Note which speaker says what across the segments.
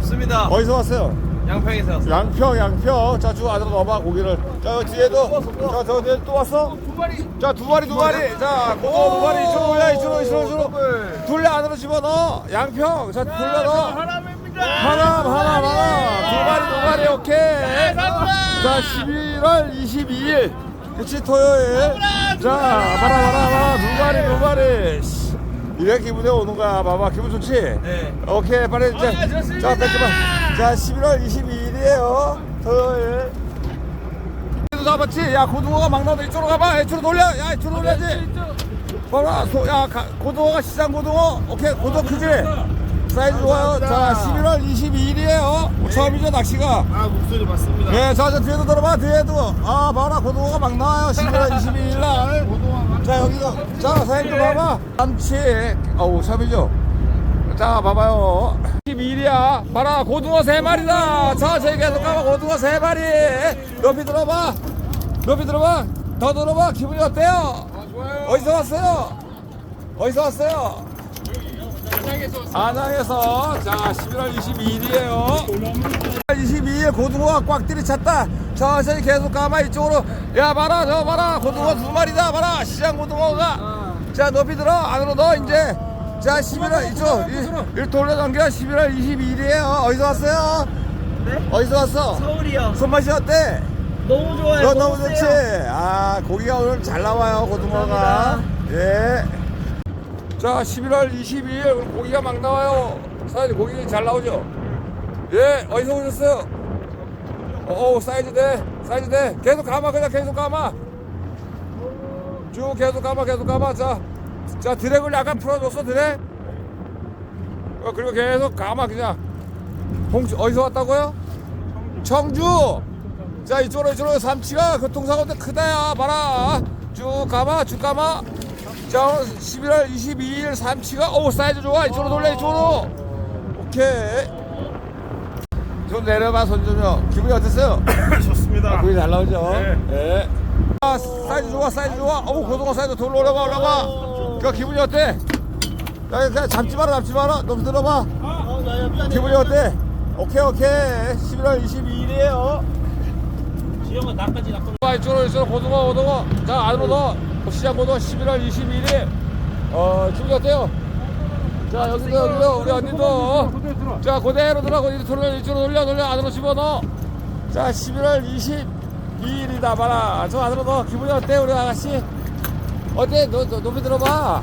Speaker 1: 좋습니다.
Speaker 2: 어디서 왔어요?
Speaker 1: 양평에서 왔어요.
Speaker 2: 양평 양평. 자 주 안으로 넣어봐 고기를. 자 여기 뒤에도. 자저 뒤에 또 왔어? 두 마리. 자 두 마리 두 마리. 자 고등어 두 마리. 이쪽으로 올려 이쪽으로 이쪽으로 이쪽으로. 둘레 안으로 집어넣어. 양평. 자 둘레 넣어. 하남 하남 하남 두 마리. 두 마리 오케이. 자 11월 22일. 그치 토요일. 자 봐라 봐라 봐라. 두 마리 두 마리. 씨, 이래 기분에 오는 거야 봐봐. 기분 좋지?
Speaker 1: 네.
Speaker 2: 오케이 빨리 이제.
Speaker 1: 아, 좋습니다.
Speaker 2: 자 뺏기봐 자 11월 22일이에요. 토요일. 도 잡았지? 야 고등어가 막 나온다. 이쪽으로 가봐. 이쪽으로 돌려. 야 이쪽으로 돌려야지. 봐봐 소, 야 가, 고등어가 시장 고등어. 오케이 고등어 크지? 사이즈 좋아요. 자 11월 22일이에요. 처음이죠 낚시가?
Speaker 1: 아 목소리 맞습니다.
Speaker 2: 네, 자, 저 뒤에도 들어봐, 뒤에도. 아, 봐라, 고등어가 막 나와요. 11월 22일 날. 자, 여기도. 자, 사장님도 봐봐. 참치. 어우, 참이죠? 자, 봐봐요. 22일이야. 봐라, 고등어 세마리다 자, 저기 계속 가봐, 고등어 세마리 높이 들어봐. 높이 들어봐. 더 들어봐. 기분이 어때요? 어디서 왔어요? 어디서 왔어요? 안양에서 자 11월 22일이에요 22일 고등어가 꽉 들이찼다 천천히 계속 가마 이쪽으로 야 봐라 저 봐라 고등어 두 마리다 봐라 시장 고등어가 자 높이 들어 안으로 넣어 이제 자 11월 이쪽 일, 일 돌려 넘겨 11월 22일이에요 어디서 왔어요?
Speaker 1: 네?
Speaker 2: 어디서 왔어?
Speaker 1: 서울이요.
Speaker 2: 손맛이 어때?
Speaker 1: 너무 좋아요.
Speaker 2: 너 너무
Speaker 1: 먹으세요.
Speaker 2: 좋지? 아 고기가 오늘 잘 나와요 고등어가 예. 자 11월 22일 오늘 고기가 막 나와요. 사장님 고기 잘 나오죠? 예 어디서 오셨어요? 어 사이즈 돼 사이즈 돼. 계속 감아 그냥 계속 감아. 쭉 계속 감아 계속 감아. 자, 자 드랙을 약간 풀어줬어 드랙 어, 그리고 계속 감아 그냥. 홍주 어디서 왔다고요? 청주. 자 이쪽으로 이쪽으로 삼치가 교통사고 때 크다야. 봐라. 쭉 가마 쭉 가마 자 오늘 11월 22일 삼치가 오 사이즈 좋아 이쪽으로 돌려 이쪽으로 오케이 좀 내려봐 손좀요 기분이 어땠어요?
Speaker 1: 좋습니다.
Speaker 2: 고기 잘 나오죠?
Speaker 1: 네.
Speaker 2: 예. 아 사이즈 좋아 사이즈 좋아 어우 고등어 사이즈 돌로 올라가 올라가 그 기분이 어때? 야 그냥 잡지 마라 잡지 마라 너무 들어봐
Speaker 1: 어, 나야 미안해.
Speaker 2: 기분이 어때? 오케이 오케이 11월 22일이에요
Speaker 1: 지영아 나까지 나까.
Speaker 2: 아, 이쪽으로 이쪽으로 고등어 고등어 자 안으로 넣어 시장 고등어 11월 22일 어 어때요? 자 여기도 여기도 우리 언니도 자 그대로 들어가고 이쪽으로 이쪽으로 돌려 돌려 안으로 집어넣어 자 11월 22일이다 봐라 저 안으로 넣어 기분이 어때 우리 아가씨 어때 너, 너 높이 들어봐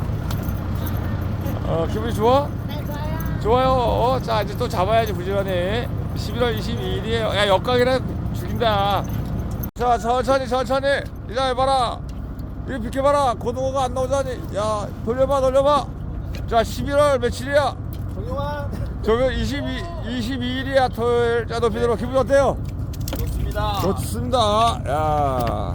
Speaker 2: 어 기분이 좋아?
Speaker 3: 네, 좋아요.
Speaker 2: 좋아요. 어, 자, 이제 또 잡아야지, 부지런히. 11월 22일이에요. 야, 역각이라 죽인다. 자, 천천히, 천천히. 이제 해봐라. 이거 비켜봐라. 고등어가 안 나오자니. 야, 돌려봐, 돌려봐. 자, 11월 며칠이야?
Speaker 1: 정용환.
Speaker 2: 저기 22, 22일이야, 토요일. 자, 높이 들어. 기분 어때요?
Speaker 1: 좋습니다.
Speaker 2: 좋습니다. 야.